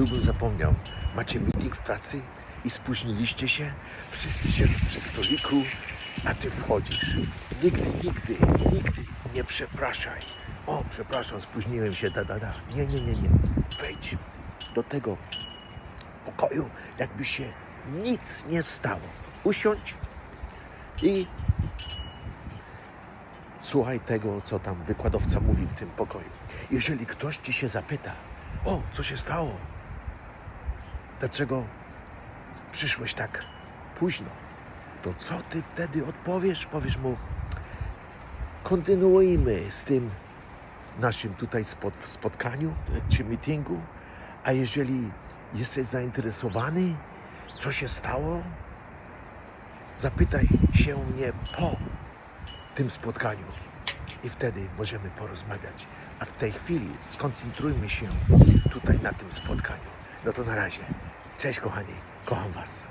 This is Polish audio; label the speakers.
Speaker 1: byłbym zapomniał. Macie meeting w pracy i spóźniliście się, wszyscy siedzą przy stoliku, a ty wchodzisz. Nigdy, nigdy, nigdy nie przepraszaj. O, przepraszam, spóźniłem się, da, da, da. Nie, nie, nie, nie. Wejdź do tego pokoju, jakby się nic nie stało. Usiądź i słuchaj tego, co tam wykładowca mówi w tym pokoju. Jeżeli ktoś ci się zapyta, o, co się stało? Dlaczego przyszłeś tak późno? To co ty wtedy odpowiesz? Powiesz mu, kontynuujmy z tym naszym tutaj spot, spotkaniu czy meetingu, a jeżeli jesteś zainteresowany, co się stało, zapytaj się mnie po tym spotkaniu i wtedy możemy porozmawiać. A w tej chwili skoncentrujmy się tutaj na tym spotkaniu. No to na razie. Cześć kochani, kocham Was.